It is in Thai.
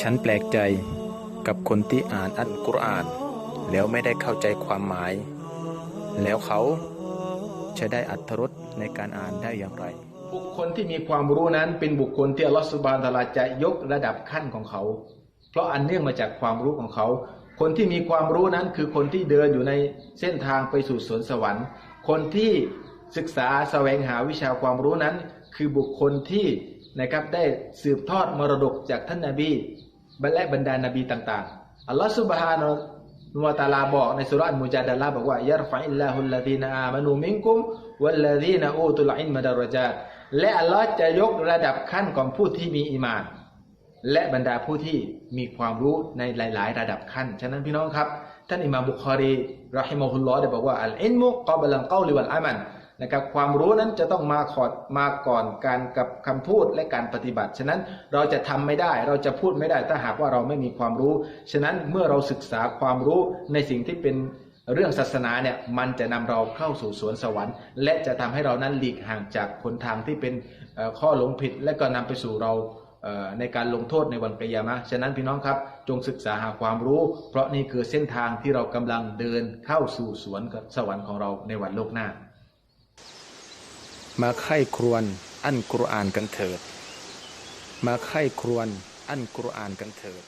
ฉันแปลกใจกับคนที่อ่านอัลกุรอาน แล้วไม่ได้เข้าใจความหมาย แล้วเขาจะได้อัธรสในการอ่านได้อย่างไร บุคคลที่มีความรู้นั้นเป็นบุคคลที่อัลลอฮฺสุบานตะอาลาจะยกระดับขั้นของเขา เพราะอันเนื่องมาจากความรู้ของเขา คนที่มีความรู้นั้นคือคนที่เดินอยู่ในเส้นทางไปสู่สวนสวรรค์ คนที่ศึกษาแสวงหาวิชาความรู้นั้น คือบุคคลที่นะครับได้สืบทอดมรดกจากท่านนาบี และบรรดานาบีต่างๆ อัลลอฮฺสุบฮานะฮูวะตาลาบอกในสุราะห์มุจาดะละบอกว่ายะรฟะอิลลาฮุลลดีนอามานูมินกุมวัลลดีนอูตุลอิลมะดารจาและอัลลอฮ์จะยกระดับขั้นของผู้ที่มีอีมาน และบรรดาผู้ที่มีความรู้ในหลาย ๆ ระดับขั้น ฉะนั้นพี่น้องครับ ท่านอิมามบุคอรีรอฮิมะฮุลลอฮ์ได้บอกว่าอัลอินมุกอบลังเกาลิวัลอามัน นะครับความรู้นั้นจะต้องมาขอดมาก่อนการกับคำพูดและการปฏิบัติ ฉะนั้นเราจะทำไม่ได้เราจะพูดไม่ได้ถ้าหากว่าเราไม่มีความรู้ ฉะนั้นเมื่อเราศึกษาความรู้ในสิ่งที่เป็นเรื่องศาสนาเนี่ยมันจะนำเราเข้าสู่สวนสวรรค์ และจะทำให้เรานั้นหลีกห่างจากหนทางที่เป็นข้อหลงผิด และก็นำไปสู่เราในการลงโทษในวันกิยามะฉะนั้นพี่น้องครับจงศึกษาหาความรู้ เพราะนี่คือเส้นทางที่เรากำลังเดินเข้าสู่สวนสวรรค์ของเราในวันโลกหน้า มาไข้ครวนอันกุรอานกันเถิด มาไข้ครวนอันกุรอานกันเถิด